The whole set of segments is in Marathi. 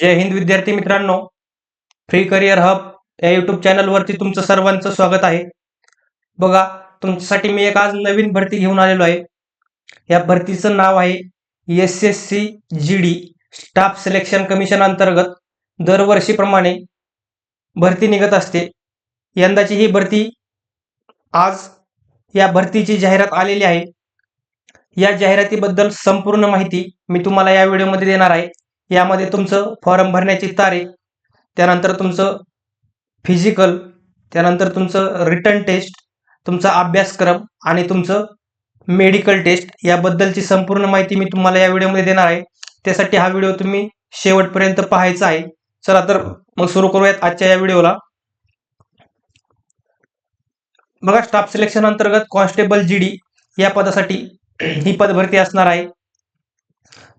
जय हिंद विद्यार्थी मित्रांनो. फ्री करिअर हब या युट्यूब चॅनलवरती तुमचं सर्वांचं स्वागत आहे. बघा तुमच्यासाठी मी एक आज नवीन भरती घेऊन आलेलो आहे. या भरतीचं नाव आहे S S C G D staff selection commission अंतर्गत दरवर्षीप्रमाणे भरती निघत असते. यंदाची ही भरती आज या भरतीची जाहिरात आलेली आहे. या जाहिरातीबद्दल संपूर्ण माहिती मी तुम्हाला या व्हिडिओमध्ये देणार आहे. यामध्ये तुमचं फॉर्म भरण्याची तारीख त्यानंतर तुमचं फिजिकल त्यानंतर तुमचं रिटर्न टेस्ट तुमचा अभ्यासक्रम आणि तुमचं मेडिकल टेस्ट याबद्दलची संपूर्ण माहिती मी तुम्हाला या व्हिडिओमध्ये देणार आहे. त्यासाठी हा व्हिडिओ तुम्ही शेवटपर्यंत पाहायचा आहे. चला तर मग सुरू करूयात आजच्या या व्हिडिओला बघा स्टाफ सिलेक्शन अंतर्गत कॉन्स्टेबल जी डी या पदासाठी ही पदभरती असणार आहे.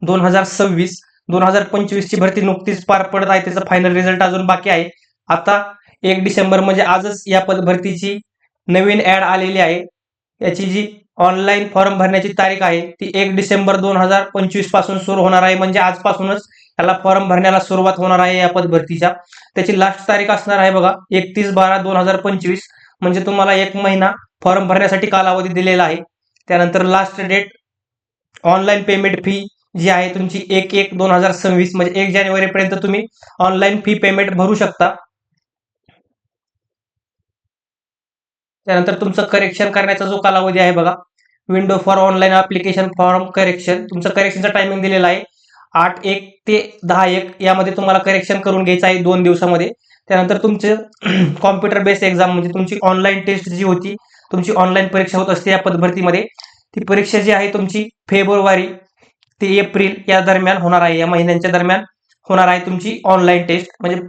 दोन हजार सव्वीस दोन हजार पंचवीस ची भरती नुकतीच पार पडत आहे. त्याचा फायनल रिझल्ट अजून बाकी आहे. आता एक डिसेंबर म्हणजे आजच या पद भरतीची नवीन ऍड आलेली आहे. याची जी ऑनलाईन फॉर्म भरण्याची तारीख आहे ती एक डिसेंबर दोन हजार पंचवीसपासून सुरू होणार आहे. म्हणजे आजपासूनच याला फॉर्म भरण्याला सुरुवात होणार आहे या पद भरतीच्या. त्याची लास्ट तारीख असणार आहे बघा एकतीस बारा दोन हजार पंचवीस. म्हणजे तुम्हाला एक महिना फॉर्म भरण्यासाठी कालावधी दिलेला आहे. त्यानंतर last date online payment fee जी आहे तुमची एक एक दोन हजार सव्वीस म्हणजे एक जानेवारी पर्यंत तुम्ही ऑनलाईन फी पेमेंट भरू शकता. त्यानंतर तुमचं करेक्शन करण्याचा जो कालावधी आहे बघा. Window for online application form correction तुमचं करेक्शनचा टायमिंग दिलेला आहे. आठ एक ते दहा एक यामध्ये तुम्हाला करेक्शन करून घ्यायचं आहे दोन दिवसामध्ये. त्यानंतर तुमचं कॉम्प्युटर बेस्ड एक्झाम म्हणजे तुमची ऑनलाईन टेस्ट जी होती तुमची ऑनलाईन परीक्षा होत असते या पदभरतीमध्ये ती परीक्षा जी आहे तुमची फेब्रुवारी ते एप्रिल या दरम्यान होणार आहे. या महिन्यांच्या दरम्यान होणार आहे तुमची ऑनलाईन टेस्ट म्हणजे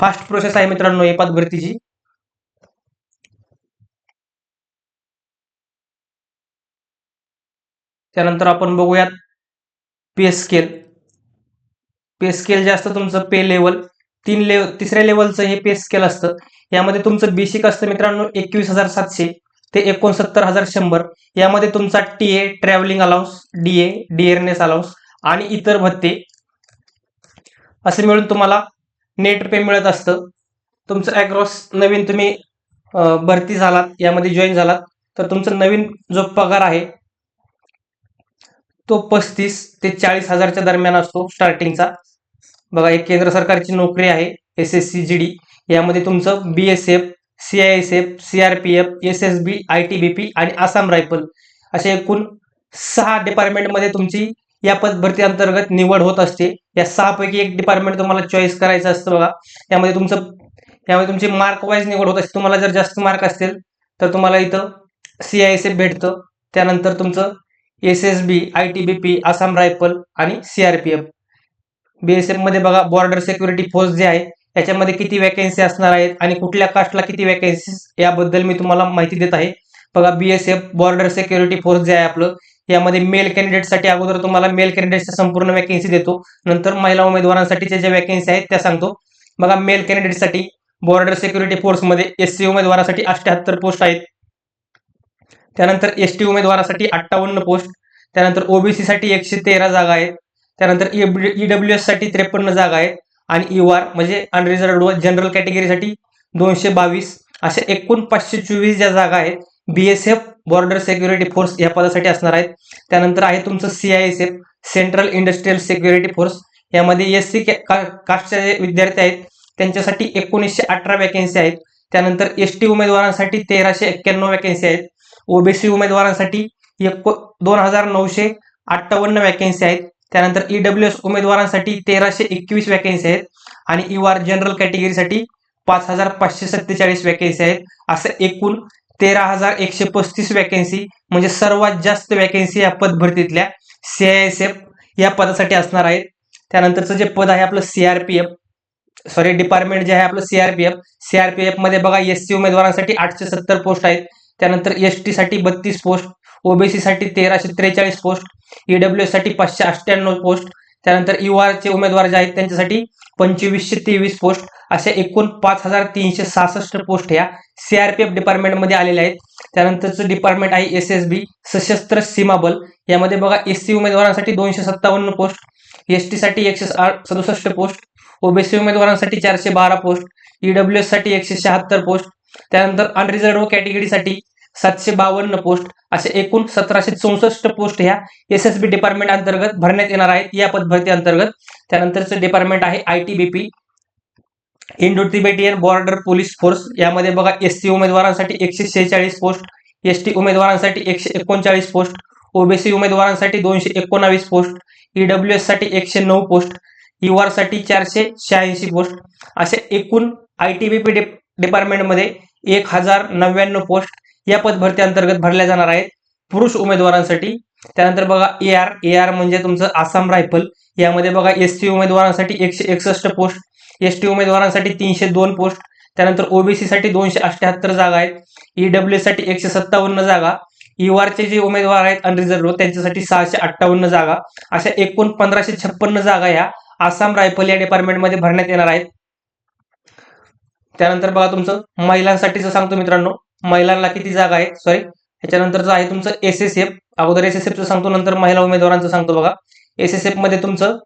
फास्ट प्रोसेस आहे मित्रांनो या पदभरतीची. त्यानंतर आपण बघूयात पे स्केल पे स्केल जे असतं तुमचं पे लेवल तीन लेवल तिसऱ्या लेवलचं हे पे स्केल असतं. यामध्ये तुमचं बेसिक असतं मित्रांनो एकवीस हजार सातशे. ते एकोणसत्तर हजार शंभर. यामध्ये तुमचा T A travelling allowance D A dearness allowance आणि इतर भत्ते. असे मिळून तुम्हाला नेट पे मिळत असतं. तुमचं ॲग्रॉस नवीन तुम्ही भरती झालात यामध्ये जॉईन झालात तर तुमचा नवीन जो पगार आहे तो पस्तीस ते चाळीस हजारच्या दरम्यान असतो स्टार्टिंगचा बघा एक केंद्र सरकारची नोकरी आहे S S C G D यामध्ये तुमचं B S F CISF CRPF S S B I T B P आणि आसाम रायफल असे एकूण सहा डिपार्टमेंटमध्ये तुमची या पदभरती अंतर्गत निवड होत असते. या सहापैकी एक डिपार्टमेंट तुम्हाला चॉईस करायचं असतं बघा. यामध्ये तुमचं यामध्ये तुमची मार्क वाईज निवड होत असते. तुम्हाला जर जास्त मार्क असतील तर तुम्हाला इथं सीआयएसएफ भेटतं. त्यानंतर तुमचं S S B I T B P Assam rifle आणि सीआरपीएफ बीएसएफमध्ये बघा बॉर्डर सिक्युरिटी फोर्स जे आहे याच्यामध्ये किती वॅकन्सी असणार आहेत आणि कुठल्या कास्टला किती वॅकन्सी याबद्दल मी तुम्हाला माहिती देत आहे. बघा बीएसएफ बॉर्डर सिक्युरिटी फोर्स जे आहे आपलं यामध्ये मेल कॅन्डिडेटसाठी अगोदर तुम्हाला मेल कॅन्डिडेटच्या संपूर्ण वॅकन्सी देतो. नंतर महिला उमेदवारांसाठीच्या ज्या वॅकन्सी आहेत त्या सांगतो. बघा मेल कॅन्डिडेटसाठी बॉर्डर सिक्युरिटी फोर्समध्ये एस सी उमेदवारासाठी अठ्ठ्याहत्तर पोस्ट आहेत. त्यानंतर एस टी उमेदवारासाठी अठ्ठावन्न पोस्ट त्यानंतर ओबीसी साठी एकशे तेरा जागा आहेत. त्यानंतर ईडब्ल्यू एससाठी त्रेपन्न जागा आहेत. आणि यू आर म्हणजे अनरिझर्व्ड जनरल कॅटेगरीसाठी दोनशे बावीस अशा एकूण पाचशे चोवीस ज्या जागा आहेत B S F border security force या पदासाठी असणार आहेत. त्यानंतर आहे तुमचं C I S F central industrial security force यामध्ये एस सी कास्टचे जे विद्यार्थी आहेत त्यांच्यासाठी एकोणीसशे अठरा वॅकन्सी आहेत. त्यानंतर एस टी उमेदवारांसाठी तेराशे एक्क्याण्णव वॅकन्सी आहेत. ओबीसी उमेदवारांसाठी एको दोन हजार नऊशे अठ्ठावन्न वॅकन्सी आहेत. त्यानंतर ईडब्ल्यू एस उमेदवारांसाठी तेराशे एकवीस वॅकेन्सी आहेत आणि यू आर जनरल कॅटेगरीसाठी पाच हजार पाचशे सत्तेचाळीस वॅकन्सी आहेत. असं एकूण तेरा हजार एकशे पस्तीस वॅकन्सी म्हणजे सर्वात जास्त वॅकेन्सी या पदभरतीतल्या सीआयएसएफ या पदासाठी असणार आहेत. त्यानंतरचं जे पद आहे आपलं सीआरपीएफ सॉरी डिपार्टमेंट जे आहे आपलं सीआरपीएफ सीआरपीएफमध्ये बघा एससी उमेदवारांसाठी आठशे सत्तर पोस्ट आहेत. त्यानंतर एस टी साठी बत्तीस पोस्ट ओबीसी साठी तेराशे त्रेचाळीस पोस्ट ईडब्ल्यू साठी पाचशे अठ्ठ्याण्णव पोस्ट त्यानंतर यू चे उमेदवार जे आहेत त्यांच्यासाठी पंचवीसशे तेवीस पोस्ट अशा एकूण पाच हजार तीनशे सहासष्ट पोस्ट ह्या सीआरपीएफ डिपार्टमेंटमध्ये आलेल्या आहेत. त्यानंतरचं डिपार्टमेंट आहे एस एस बी सशस्त्र सीमा बल. यामध्ये बघा एस सी उमेदवारांसाठी दोनशे सत्तावन्न पोस्ट एस टी साठी एकशे सदुसष्ट पोस्ट ओबीसी उमेदवारांसाठी चारशे बारा पोस्ट ईडब्ल्यू एससाठी एकशे शहात्तर पोस्ट त्यानंतर अनरिझर्व कॅटेगरीसाठी सातशे बावन्न पोस्ट असे एकूण सतराशे चौसष्ट पोस्ट ह्या एस एस बी डिपार्टमेंट अंतर्गत भरण्यात येणार आहेत. या पदभरती अंतर्गत त्यानंतरचं डिपार्टमेंट आहे I T B P Indo Tibetan border police force यामध्ये बघा एस सी उमेदवारांसाठी एकशे शेहेचाळीस पोस्ट एस टी उमेदवारांसाठी एकशे एकोणचाळीस पोस्ट ओबीसी उमेदवारांसाठी दोनशे एकोणावीस पोस्ट ईडब्ल्यू एससाठी एकशे नऊ पोस्ट युआरसाठी चारशे शहाऐंशी पोस्ट. असे एकूण आय टी बी पी डिपार्टमेंटमध्ये एक हजार नव्याण्णव पोस्ट या पदभरती अंतर्गत भरल्या जाणार आहेत. पुरुष उमेदवारांसाठी. त्यानंतर बघा ए आर ए आर म्हणजे तुमचं आसाम रायफल. यामध्ये बघा एसटी उमेदवारांसाठी एकशे एकसष्ट पोस्ट एस टी उमेदवारांसाठी तीनशे दोन पोस्ट त्यानंतर ओबीसी साठी दोनशे अठ्ठ्याहत्तर जागा आहेत. ईडब्ल्यू साठी एकशे सत्तावन्न जागा. युआरचे जे उमेदवार आहेत अनरिझर्व त्यांच्यासाठी सहाशे अठ्ठावन्न जागा. अशा एकूण पंधराशे छप्पन्न जागा ह्या आसाम रायफल या डिपार्टमेंटमध्ये भरण्यात येणार आहेत. त्यानंतर बघा तुमचं महिलांसाठीच सांगतो मित्रांनो. महिलांना किती जागा आहेत? सॉरी ह्याच्यानंतरचं आहे तुमचं एस एस एफ अगोदर एस एस एफचं सांगतो नंतर महिला उमेदवारांचं सांगतो बघा. एस एस एफमध्ये तुमचं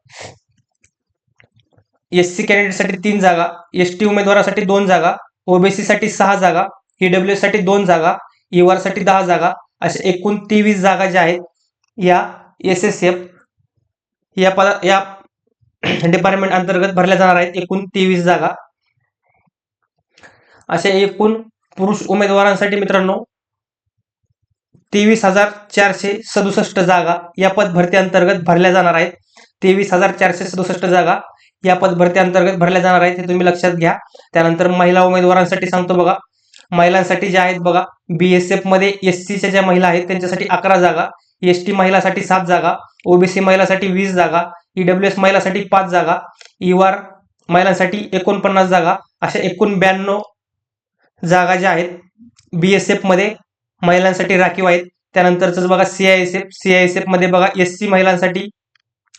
एस सी कॅन्डिडेटसाठी तीन जागा एस टी उमेदवारासाठी दोन जागा ओबीसी साठी सहा जागा ईडब्ल्यू साठी दोन जागा युआरसाठी दहा जागा अशा एकूण तेवीस जागा ज्या आहेत या एस एस एफ या पदा या डिपार्टमेंट अंतर्गत भरल्या जाणार आहेत एकूण तेवीस जागा. अशा एकूण पुरुष उमेदवारांसाठी मित्रांनो तेवीस हजार चारशे सदुसष्ट जागा या पदभरती अंतर्गत भरल्या जाणार आहेत. तेवीस हजार चारशे सदुसष्ट जागा या पदभरती अंतर्गत भरल्या जाणार आहेत हे तुम्ही लक्षात घ्या. त्यानंतर महिला उमेदवारांसाठी सांगतो बघा. महिलांसाठी ज्या आहेत बघा बीएसएफमध्ये एस सीच्या ज्या महिला आहेत त्यांच्यासाठी अकरा जागा एसटी महिलासाठी सात जागा ओबीसी महिलासाठी वीस जागा ईडब्ल्यू एस महिलासाठी पाच जागा युआर महिलांसाठी एकोणपन्नास जागा अशा एकूण ब्याण्णव जागा ज्या आहेत बीएसएफमध्ये महिलांसाठी राखीव आहेत. त्यानंतरच बघा सीआयएसएफ सीआयएसएफमध्ये बघा एस सी महिलांसाठी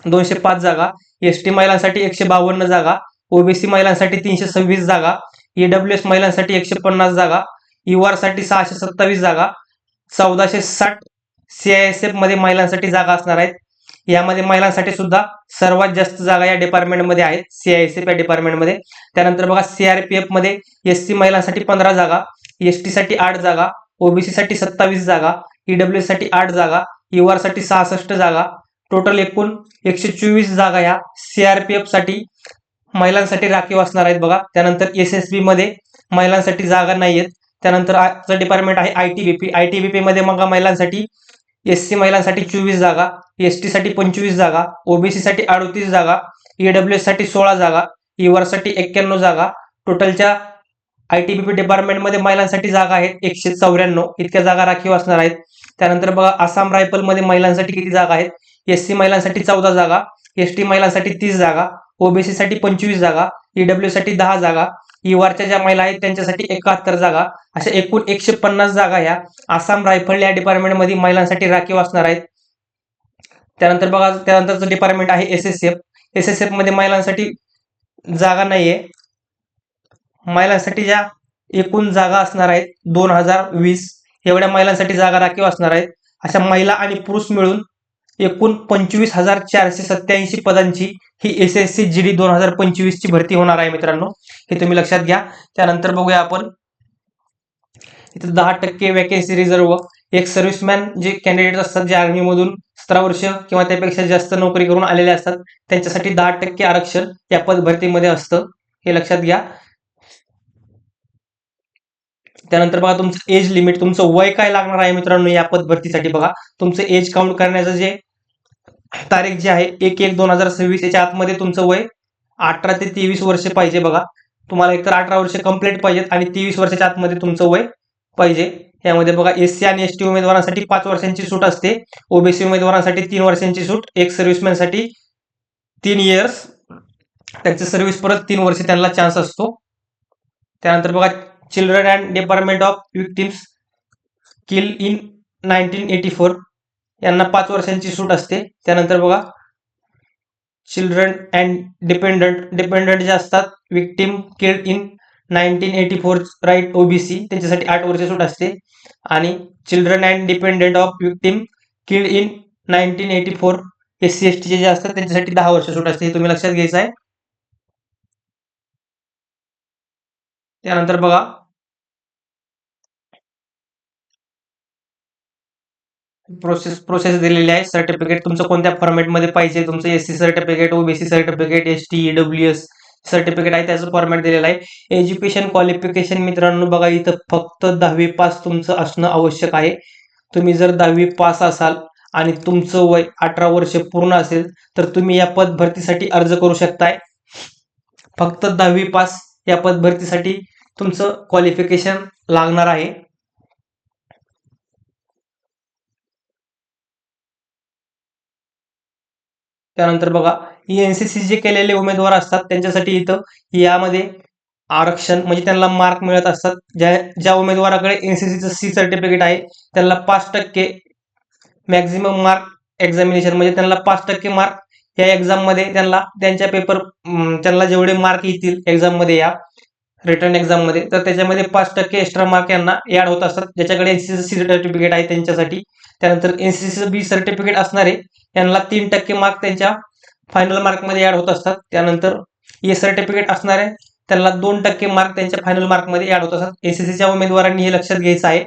दोनशे पाच जागा एस टी महिलांसाठी एकशे बावन्न जागा ओबीसी महिलांसाठी तीनशे सव्वीस जागा ईडब्ल्यू एस महिलांसाठी एकशे पन्नास जागा युआरसाठी सहाशे सत्तावीस जागा चौदाशे साठ सीआयएसएफमध्ये महिलांसाठी जागा असणार आहेत. यामध्ये महिलांसाठी सुद्धा सर्वात जास्त जागा या डिपार्टमेंटमध्ये आहेत. सीआयएसएफ या डिपार्टमेंटमध्ये त्यानंतर बघा सीआरपीएफमध्ये एससी महिलांसाठी पंधरा जागा एसटी साठी आठ जागा ओबीसी साठी सत्तावीस जागा ईडब्ल्यू साठी आठ जागा युआरसाठी सहासष्ट जागा टोटल एकूण एकशे चोवीस जागा या सीआरपीएफसाठी महिलांसाठी राखीव असणार आहेत बघा. त्यानंतर एस एस बी मध्ये महिलांसाठी जागा नाही आहेत त्यानंतर आजचं डिपार्टमेंट आहे I T B P I T B P मध्ये मग महिलांसाठी एस सी महिलांसाठी चोवीस जागा एस टी साठी पंचवीस जागा ओबीसी साठी अडतीस जागा ईडब्ल्यू साठी सोळा जागा इवर साठी एक्क्याण्णव जागा. टोटलच्या आय टी बी पी डिपार्टमेंटमध्ये महिलांसाठी जागा आहेत एकशे चौऱ्याण्णव. इतक्या जागा राखीव असणार आहेत. त्यानंतर बघा आसाम रायफलमध्ये महिलांसाठी किती जागा आहेत? एस सी महिलांसाठी चौदा जागा एस टी महिलांसाठी तीस जागा ओबीसी साठी पंचवीस जागा ईडब्ल्यू साठी दहा जागा युवारच्या ज्या महिला आहेत त्यांच्यासाठी एकाहत्तर जागा अशा एकूण एकशे पन्नास जागा ह्या आसाम रायफल या डिपार्टमेंटमध्ये महिलांसाठी राखीव असणार आहेत. त्यानंतर बघा त्यानंतरचं डिपार्टमेंट आहे S S F S S एफमध्ये महिलांसाठी जागा नाहीये. महिलांसाठी ज्या एकूण जागा असणार आहेत दोन हजार वीस एवढ्या महिलांसाठी जागा राखीव असणार आहेत. अशा महिला आणि पुरुष मिळून एकूण पंचवीस हजार चारशे सत्याऐंशी पदांची ही S S C G D दोन हजार पंचवीस ची भरती होणार आहे मित्रांनो. हे तुम्ही लक्षात घ्या. त्यानंतर बघूया आपण. इथे दहा टक्के वॅकेन्सी रिझर्व एक सर्व्हिसमॅन जे कॅन्डिडेट असतात जे आर्मीमधून सतरा वर्ष किंवा त्यापेक्षा जास्त नोकरी करून आलेले असतात त्यांच्यासाठी दहा टक्के आरक्षण या पद भरतीमध्ये असतं. हे लक्षात घ्या. त्यानंतर बघा तुमचं एज लिमिट तुमचं वय काय लागणार आहे मित्रांनो या पद भरतीसाठी बघा. तुमचं एज काउंट करण्याचं जे तारीख जी आहे एक एक दोन हजार सव्वीस याच्या आतमध्ये तुमचं वय अठरा ते तेवीस वर्ष पाहिजे बघा. तुम्हाला एकतर अठरा वर्ष कंप्लीट पाहिजेत आणि तेवीस वर्षाच्या आतमध्ये तुमचं वय पाहिजे. यामध्ये बघा एससी आणि एस टी उमेदवारांसाठी पाच वर्षांची सूट असते. ओबीसी उमेदवारांसाठी तीन वर्षांची सूट एक सर्व्हिसमॅनसाठी तीन इयर्स त्यांचे सर्व्हिस परत तीन वर्ष त्यांना चान्स असतो. त्यानंतर बघा children and department of victims kill in nineteen eighty four यांना पाच वर्षांची सूट असते. त्यानंतर बघा चिल्ड्रन अँड डिपेंडंट डिपेंडंट जे असतात victim killed in nineteen eighty four right OBC त्यांच्यासाठी आठ वर्ष सूट असते. आणि children and dependent of victim killed in nineteen eighty four S C S टीचे जे असतात त्यांच्यासाठी दहा वर्ष सूट असते. हे तुम्ही लक्षात घ्यायचं आहे. त्यानंतर बघा प्रोसेस प्रोसेस दिलेली आहे. सर्टिफिकेट तुमचं कोणत्या फॉर्मॅटमध्ये पाहिजे? तुमचं S C certificate OBC certificate S T W S certificate आहे त्याचं फॉर्मॅट दिलेलं आहे. एज्युकेशन क्वालिफिकेशन मित्रांनो बघा इथं फक्त दहावी पास तुमचं असणं आवश्यक आहे. तुम्ही जर दहावी पास असाल आणि तुमचं वय अठरा वर्ष पूर्ण असेल तर तुम्ही या पद भरतीसाठी अर्ज करू शकताय. फक्त दहावी पास या पद भरतीसाठी तुमचं क्वालिफिकेशन लागणार आहे. त्यानंतर बघा एनसीसी जे केलेले उमेदवार असतात त्यांच्यासाठी इथं यामध्ये आरक्षण म्हणजे त्यांना मार्क मिळत असतात. ज्या ज्या उमेदवाराकडे एनसीसीचं सी सर्टिफिकेट आहे त्यांना पाच टक्के मॅक्झिमम मार्क एक्झामिनेशन म्हणजे त्यांना पाच टक्के मार्क या एक्झाममध्ये त्यांना त्यांच्या पेपर त्यांना जेवढे मार्क येतील एक्झाममध्ये या रिटर्न एक्झाममध्ये तर त्याच्यामध्ये पाच टक्के एक्स्ट्रा मार्क यांना ऍड होत असतात. ज्याच्याकडे एनसीसी सी सर्टिफिकेट आहे त्यांच्यासाठी. त्यानंतर एनसीसीचं बी सर्टिफिकेट असणारे यांना तीन टक्के मार्क त्यांच्या फायनल मार्कमध्ये ऍड होत असतात. त्यानंतर ए सर्टिफिकेट असणारे त्यांना दोन टक्के मार्क त्यांच्या फायनल मार्कमध्ये ऍड होत असतात. एसीसीच्या उमेदवारांनी हे लक्षात घ्यायचं आहे.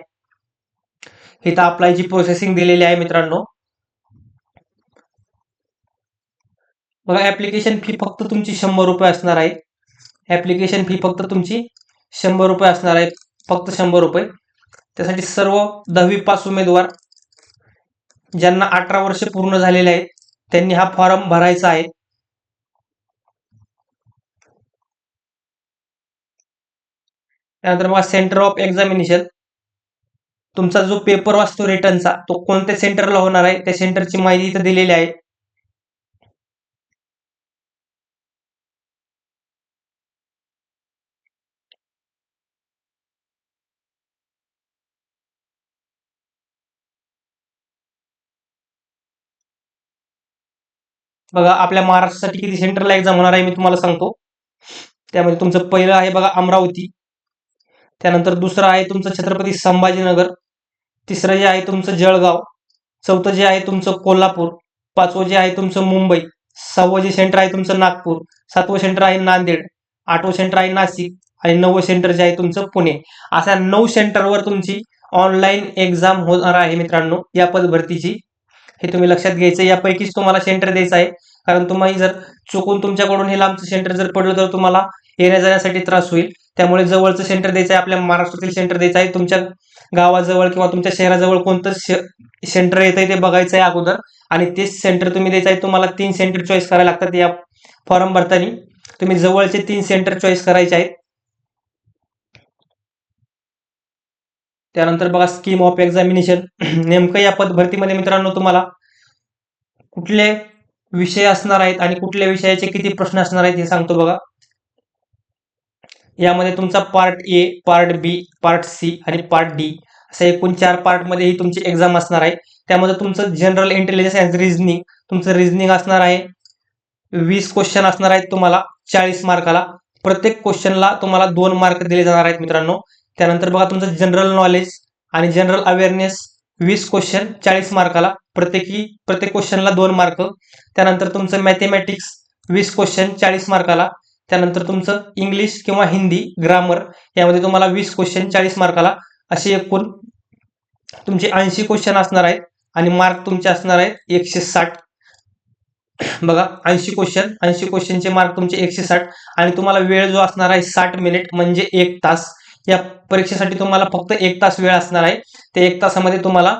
इथं अप्लायची प्रोसेसिंग दिलेली आहे मित्रांनो. बघा ऍप्लिकेशन फी फक्त तुमची शंभर रुपये असणार आहे. ऍप्लिकेशन फी फक्त तुमची शंभर रुपये असणार आहे. फक्त शंभर रुपये. त्यासाठी सर्व दहावी पास उमेदवार ज्यांना अठरा वर्ष पूर्ण झालेले आहेत त्यांनी हा फॉर्म भरायचा आहे. त्यानंतर बघा सेंटर ऑफ एक्झामिनेशन तुमचा जो पेपर वाचतो रिटर्नचा तो कोणत्या सेंटरला होणार आहे? त्या सेंटरची माहिती इथं दिलेली आहे. बघा आपल्या महाराष्ट्रासाठी किती सेंटरला एक्झाम होणार आहे मी तुम्हाला सांगतो. त्यामध्ये तुमचं पहिलं आहे बघा अमरावती. त्यानंतर दुसरं आहे तुमचं छत्रपती संभाजीनगर. तिसरं जे आहे तुमचं जळगाव. चौथं जे आहे तुमचं कोल्हापूर. पाचवं जे आहे तुमचं मुंबई. सहावं जे सेंटर आहे तुमचं नागपूर. सातवं सेंटर आहे नांदेड. आठवं सेंटर आहे नाशिक. आणि नववं सेंटर जे आहे तुमचं पुणे. अशा नऊ सेंटरवर तुमची ऑनलाईन एक्झाम होणार आहे मित्रांनो या पदभरतीची. हे तुम्ही लक्षात घ्यायचं यापैकीच तुम्हाला सेंटर द्यायचं आहे. कारण तुम्हाला जर चुकून तुमच्याकडून हे लांबचं सेंटर जर पडलं तर तुम्हाला येण्या जाण्यासाठी त्रास होईल. त्यामुळे जवळचं सेंटर द्यायचं आहे आपल्या महाराष्ट्रातील सेंटर द्यायचं आहे. तुमच्या गावाजवळ किंवा तुमच्या शहराजवळ कोणतं सेंटर येत आहे ते बघायचं आहे अगोदर. आणि तेच सेंटर तुम्ही द्यायचं आहे तुम्हाला तीन सेंटर चॉईस करायला लागतात या फॉर्म भरताना. तुम्ही जवळचे तीन सेंटर चॉईस करायचे आहेत. त्यानंतर बघा स्कीम ऑफ एक्झामिनेशन नेमकं या पद भरतीमध्ये मित्रांनो तुम्हाला कुठले विषय असणार आहेत आणि कुठल्या विषयाचे किती प्रश्न असणार आहेत हे सांगतो बघा. यामध्ये तुमचा part A part B part C आणि पार्ट डी असं एकूण चार पार्टमध्ये ही तुमची एक्झाम असणार आहे. त्यामध्ये तुमचं जनरल इंटेलिजन्स अँड रिझनिंग तुमचं रिझनिंग असणार आहे. वीस क्वेश्चन असणार आहेत तुम्हाला चाळीस मार्काला प्रत्येक क्वेश्चनला तुम्हाला दोन मार्क दिले जाणार आहेत मित्रांनो. त्यानंतर बघा तुमचं जनरल नॉलेज आणि जनरल अवेअरनेस वीस क्वेश्चन चाळीस मार्काला प्रत्येकी प्रत्येक क्वेश्चनला दोन मार्क त्यानंतर तुमचं मॅथेमॅटिक्स वीस क्वेश्चन चाळीस मार्काला त्यानंतर तुमचं इंग्लिश किंवा हिंदी ग्रामर यामध्ये तुम्हाला वीस क्वेश्चन चाळीस मार्काला असे एकूण तुमचे ऐंशी क्वेश्चन असणार आहेत आणि मार्क तुमचे असणार आहेत एकशे साठ. बघा ऐंशी क्वेश्चन ऐंशी क्वेश्चनचे मार्क तुमचे एकशे साठ आणि तुम्हाला वेळ जो असणार आहे साठ मिनिट म्हणजे एक तास. या परीक्षेसाठी तुम्हाला फक्त एक तास वेळ असणार आहे. ते एक तासामध्ये तुम्हाला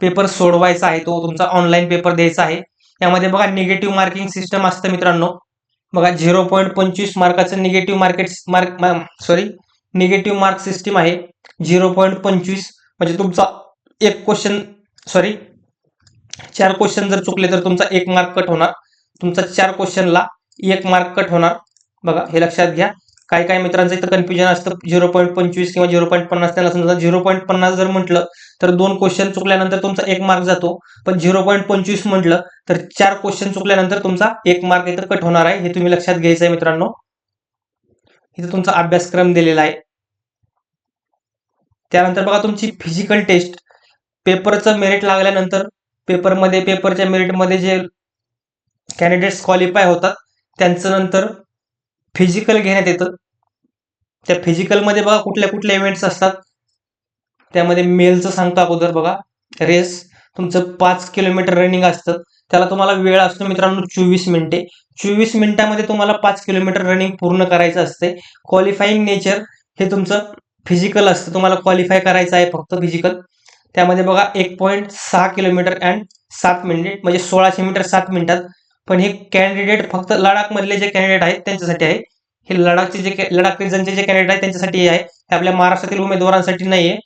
पेपर सोडवायचा आहे. तो तुमचा ऑनलाईन पेपर द्यायचा आहे. यामध्ये बघा निगेटिव्ह मार्किंग सिस्टम असतं मित्रांनो. बघा झिरो पॉईंट पंचवीस मार्काचं negative market mark sorry negative mark system आहे. झिरो पॉईंट पंचवीस म्हणजे तुमचा एक क्वेश्चन सॉरी चार क्वेश्चन जर चुकले तर तुमचा एक मार्क कट होणार. तुमचा चार क्वेश्चनला एक मार्क कट होणार. बघा हे लक्षात घ्या. काही काही मित्रांचं इथं कन्फ्युजन असतं. झिरो पॉईंट पंचवीस किंवा झिरो पॉईंट पन्नास त्यांना समजा झिरो पॉईंट पन्नास जर म्हटलं तर दोन क्वेश्चन चुकल्यानंतर तुमचा एक मार्क जातो. पण झिरो पॉईंट पंचवीस म्हटलं तर चार क्वेश्चन चुकल्यानंतर तुमचा एक मार्क इथं कट होणार आहे. हे तुम्ही लक्षात घ्यायचं आहे मित्रांनो. इथं तुमचा अभ्यासक्रम दिलेला आहे. त्यानंतर बघा तुमची फिजिकल टेस्ट पेपरचं मेरिट लागल्यानंतर पेपरमध्ये पेपरच्या मेरिटमध्ये जे कॅन्डिडेट्स क्वालिफाय होतात त्यांचं नंतर फिजिकल घेण्यात येतं. त्या फिजिकलमध्ये बघा कुठल्या कुठल्या इव्हेंट्स असतात. त्यामध्ये मेलचं सांगतो अगोदर बघा. रेस तुमचं पाच किलोमीटर रनिंग असतं. त्याला तुम्हाला वेळ असतो मित्रांनो चोवीस मिनिटे चोवीस मिनिटामध्ये तुम्हाला पाच किलोमीटर रनिंग पूर्ण करायचं असते. क्वालिफाईंग नेचर हे तुमचं फिजिकल असतं. तुम्हाला क्वालिफाय करायचं आहे फक्त फिजिकल त्यामध्ये बघा एक पॉईंट सहा किलोमीटर अँड सात मिनिट म्हणजे सोळाशे मीटर सात मिनिटात पण हे कॅन्डिडेट फक्त लडाखमधले जे कॅन्डिडेट आहेत त्यांच्यासाठी आहे. हे लडाखचे जे लडाख रिजनचे जे कॅन्डिडेट आहेत त्यांच्यासाठी हे आहे. हे आपल्या महाराष्ट्रातील उमेदवारांसाठी नाही आहे.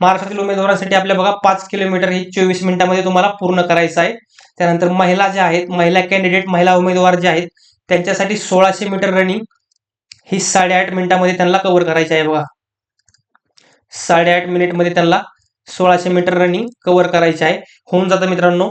महाराष्ट्रातील उमेदवारांसाठी आपल्या बघा पाच किलोमीटर ही चोवीस मिनिटामध्ये तुम्हाला पूर्ण करायचं आहे. त्यानंतर महिला ज्या आहेत महिला कॅन्डिडेट महिला उमेदवार जे आहेत त्यांच्यासाठी सोळाशे मीटर रनिंग ही साडेआठ मिनिटामध्ये त्यांना कव्हर करायची आहे बघा. साडेआठ मिनिटमध्ये त्यांना सोळाशे मीटर रनिंग कव्हर करायची आहे. होऊन जातं मित्रांनो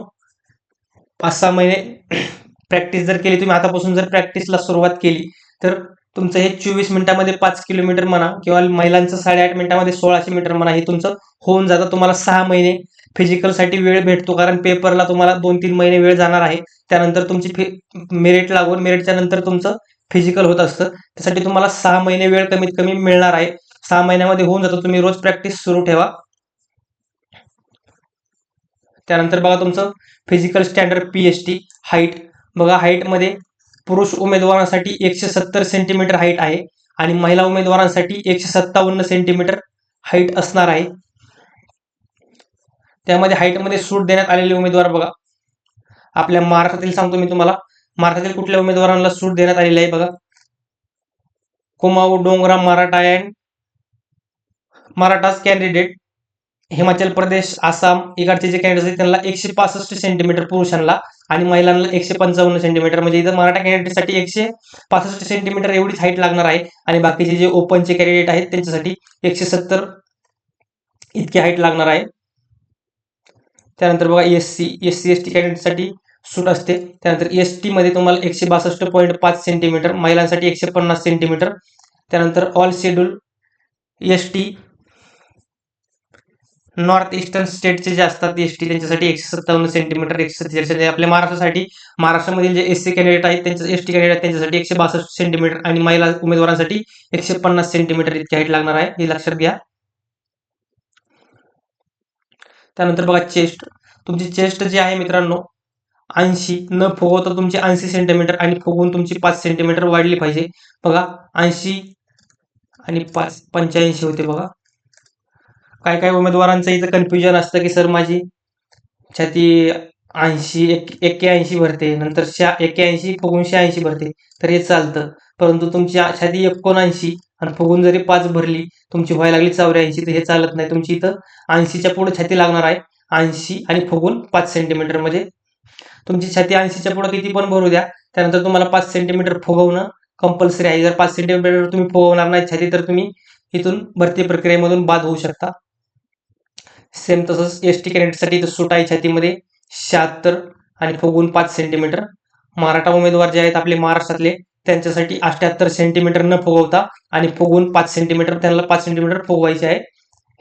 पाच सहा महिने प्रॅक्टिस जर केली तुम्ही आतापासून जर प्रॅक्टिसला सुरुवात केली तर तुमचं हे चोवीस मिनिटामध्ये पाच किलोमीटर म्हणा किंवा महिलांचं साडेआठ मिनिटामध्ये सोळाशे मीटर म्हणा हे तुमचं होऊन जातं. तुम्हाला सहा महिने फिजिकलसाठी वेळ भेटतो कारण पेपरला तुम्हाला दोन तीन महिने वेळ जाणार आहे. त्यानंतर तुमची फि मेरिट लागून मेरिटच्या नंतर तुमचं फिजिकल होत असतं. त्यासाठी तुम्हाला सहा महिने वेळ कमीत कमी मिळणार आहे. सहा महिन्यामध्ये होऊन जातं. तुम्ही रोज प्रॅक्टिस सुरू ठेवा. त्यानंतर बघा तुमचं physical standard P H T height बघा हाईटमध्ये पुरुष उमेदवारांसाठी एकशे सत्तर सेंटीमीटर हाईट आहे आणि महिला उमेदवारांसाठी एकशे सत्तावन्न सेंटीमीटर हाईट असणार आहे. त्यामध्ये हाईटमध्ये सूट देण्यात आलेले उमेदवार बघा. आपल्या महाराष्ट्रातील सांगतो मी तुम्हाला. महाराष्ट्रातील कुठल्या उमेदवारांना सूट देण्यात आलेली आहे बघा. कुमाऊ डोंगरा मराठा अँड मराठास कॅन्डिडेट हिमाचल प्रदेश आसाम इकडचे जे कॅन्डिडेट आहेत त्यांना एकशे पासष्ट सेंटीमीटर पुरुषांना आणि महिलांना एकशे पंचावन्न सेंटीमीटर म्हणजे इथं मराठा कॅन्डिडेटसाठी एकशे पासष्ट सेंटीमीटर एवढीच हाईट लागणार आहे. आणि बाकीचे जे ओपनचे कॅन्डिडेट आहेत त्यांच्यासाठी एकशे सत्तर इतकी हाईट लागणार आहे. त्यानंतर बघा S C S C S T कॅन्डिडेटसाठी सूट असते. त्यानंतर एस टीमध्ये तुम्हाला एकशे बासष्ट पॉईंट पाच सेंटीमीटर महिलांसाठी एकशे पन्नास सेंटीमीटर त्यानंतर all schedule S T north eastern स्टेटचे जे असतात एस टी त्यांच्यासाठी एकशे सत्तावन्न सेंटीमीटर एकशे सत्तेचाळीस आपल्या महाराष्ट्रासाठी महाराष्ट्रामधील जे एस सी कॅन्डिडेट आहेत त्यांच्या एस टी कॅन्डिडेट त्यांच्यासाठी एकशे बासष्ट सेंटीमीटर आणि महिला उमेदवारांसाठी एकशे पन्नास सेंटीमीटर इतकी हाईट लागणार आहे. हे लक्षात घ्या. त्यानंतर बघा चेस्ट तुमची चेस्ट जी आहे मित्रांनो ऐंशी. न फुगवता तुमची ऐंशी सेंटीमीटर आणि फुगवून तुमची पाच सेंटीमीटर वाढली पाहिजे. बघा ऐंशी आणि पाच पंच्याऐंशी होते बघा. काय काय उमेदवारांचं इथं कन्फ्युजन असतं की सर माझी छाती ऐंशी एक एक्क्याऐंशी भरते नंतर शा एक्क्याऐंशी फुगून शहाऐंशी भरते तर हे चालतं. परंतु तुमची छाती एकोणऐंशी आणि फुगून जरी पाच भरली तुमची व्हायला लागली चौऱ्याऐंशी तर हे चालत नाही. तुमची इथं ऐंशीच्या पुढे छाती लागणार आहे. ऐंशी आणि फुगून पाच सेंटीमीटरमध्ये. तुमची छाती ऐंशीच्या पुढे किती पण भरू द्या त्यानंतर तुम्हाला पाच सेंटीमीटर फुगवणं कंपल्सरी आहे. जर पाच सेंटीमीटर तुम्ही फुगवणार नाही छाती तर तुम्ही इथून भरती प्रक्रियेमधून बाद होऊ शकता. सेम तसंच एस टी कॅन्डिडेटसाठी इथं आहे छातीमध्ये. शहात्तर आणि फुगून पाच सेंटीमीटर मराठा उमेदवार जे आहेत आपले महाराष्ट्रातले त्यांच्यासाठी अठ्याहत्तर सेंटीमीटर न फुगवता आणि फुगून पाच सेंटीमीटर त्यांना पाच सेंटीमीटर फुगवायचे आहे.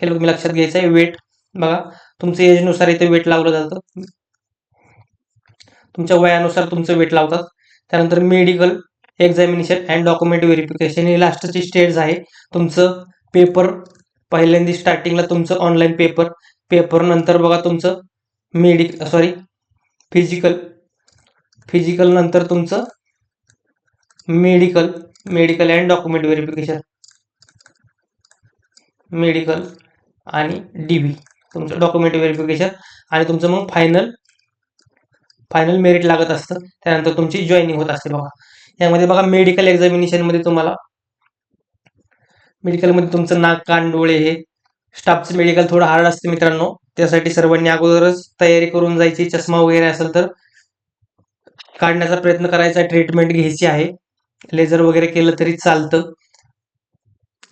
हे तुम्ही लक्षात घ्यायचं आहे. वेट बघा तुमच्या एजनुसार इथे वेट लावलं जातं. तुमच्या वयानुसार तुमचं वेट लावतात. त्यानंतर medical examination and document verification हे लास्टची स्टेज आहे. तुमचं पेपर पहिल्यांदा स्टार्टिंगला तुमचं ऑनलाईन पेपर पेपर नंतर बघा तुमचं मेडिक सॉरी फिजिकल फिजिकल नंतर तुमचं medical medical and document verification medical आणि डी व्ही तुमचं डॉक्युमेंट व्हेरिफिकेशन आणि तुमचं मग फायनल फायनल मेरिट लागत असतं. त्यानंतर तुमची जॉईनिंग होत असते बघा. यामध्ये बघा मेडिकल एक्झामिनेशनमध्ये तुम्हाला मेडिकलमध्ये तुमचं नाक कान डोळे हे स्टाफचं मेडिकल थोडं हार्ड असतं मित्रांनो. त्यासाठी सर्वांनी अगोदरच तयारी करून जायची चष्मा वगैरे असेल तर काढण्याचा प्रयत्न करायचा ट्रीटमेंट घ्यायची आहे. लेझर वगैरे केलं तरी चालतं.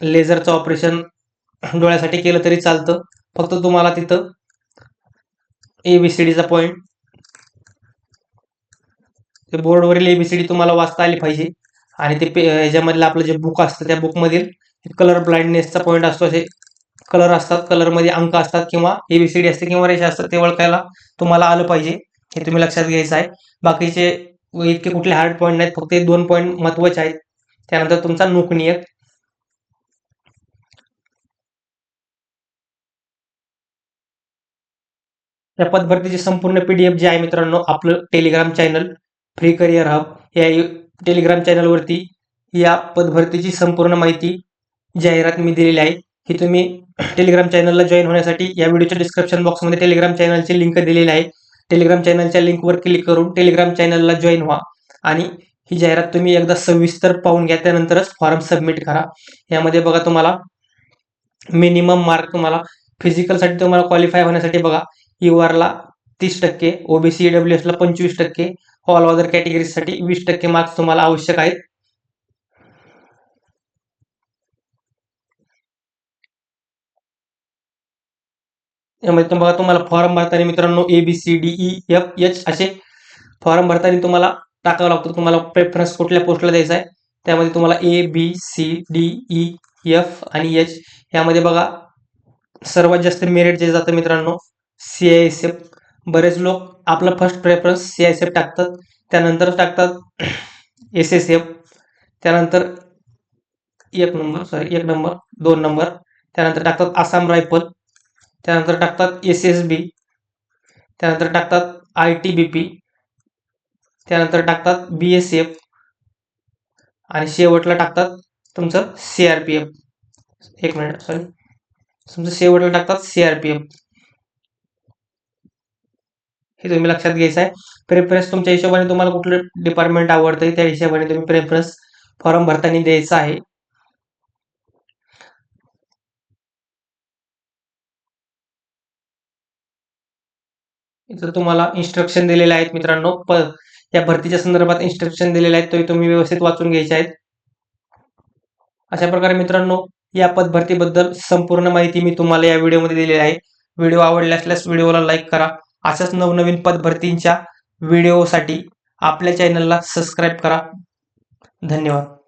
लेझरचं ऑपरेशन डोळ्यासाठी केलं तरी चालतं. फक्त तुम्हाला तिथं एबीसीडीचा पॉईंट ते बोर्डवरील एबीसीडी तुम्हाला वाचता आली पाहिजे. आणि ते पे ह्याच्यामधलं आपलं जे बुक असतं त्या बुकमधील कलर ब्लाइंडनेसचा पॉईंट असतो असे कलर असतात कलरमध्ये अंक असतात किंवा एबीसीडी असते किंवा रेषा असतात ते ओळखायला तुम्हाला आलं पाहिजे हे तुम्ही लक्षात घ्यायचं आहे. बाकीचे इतके कुठले हार्ड पॉईंट नाहीत फक्त हे दोन पॉईंट महत्त्वाचे आहेत. त्यानंतर तुमचा नोकनियत या पदभरतीची संपूर्ण पीडीएफ जे आहे मित्रांनो आपलं Telegram channel free career hub या टेलिग्राम चॅनलवरती या पदभरतीची संपूर्ण माहिती जाहिरात मी दिलेली आहे ही तुम्ही टेलिग्राम चॅनलला जॉईन होण्यासाठी या व्हिडिओच्या डिस्क्रिप्शन बॉक्समध्ये टेलिग्राम चॅनलची लिंक दिलेली आहे. टेलिग्राम चॅनलच्या लिंकवर क्लिक करून टेलिग्राम चॅनलला जॉईन व्हा. आणि ही जाहिरात तुम्ही एकदा सविस्तर पाहून घ्या त्यानंतरच फॉर्म सबमिट करा. यामध्ये बघा तुम्हाला मिनिमम मार्क तुम्हाला फिजिकलसाठी तुम्हाला क्वालिफाय होण्यासाठी बघा यू आरला तीस टक्के ओबीसी डब्ल्यू एसला पंचवीस टक्के ऑल अदर कॅटेगरीसाठी वीस टक्के मार्क्स तुम्हाला आवश्यक आहेत. यामध्ये बघा म्हणजे तुम्हाला फॉर्म भरताना मित्रांनो A B C D E F H असे फॉर्म भरताना तुम्हाला टाकावं लागतं. तुम्हाला प्रेफरन्स कुठल्या पोस्टला द्यायचा आहे त्यामध्ये तुम्हाला A B C D E F आणि एच यामध्ये बघा सर्वात जास्त मेरिट जे जातं मित्रांनो सी आय एस एफ बरेच लोक आपला first preference C I S F टाकतात. त्यानंतर टाकतात एस एस एफ त्यानंतर एक नंबर सॉरी एक नंबर दोन नंबर त्यानंतर टाकतात आसाम रायफल. त्यानंतर टाकतात एस एस बी त्यानंतर टाकतात आय टी बी पी त्यानंतर टाकतात बी एस एफ आणि शेवटला टाकतात तुमचं सी आर पी एफ एक मिनिट सॉरी तुमचं शेवटला टाकतात सी आर पी एफ हे तुम्ही लक्षात घ्यायचं आहे प्रेफरन्स तुमच्या हिशोबाने तुम्हाला कुठलं डिपार्टमेंट आवडतं त्या हिशोबाने तुम्ही प्रेफरन्स फॉर्म भरताना द्यायचा आहे. इथं तुम्हाला इन्स्ट्रक्शन दिलेले आहेत मित्रांनो प या भरतीच्या संदर्भात इन्स्ट्रक्शन दिलेले आहेत ते तुम्ही व्यवस्थित वाचून घ्यायचे आहेत. अशा प्रकारे मित्रांनो या पदभरतीबद्दल संपूर्ण माहिती मी तुम्हाला या व्हिडिओमध्ये दिलेली आहे. व्हिडिओ आवडला असल्यास व्हिडिओला लाईक करा. अशाच नवनवीन पदभरतींच्या व्हिडिओसाठी आपल्या चॅनलला सबस्क्राईब करा. धन्यवाद.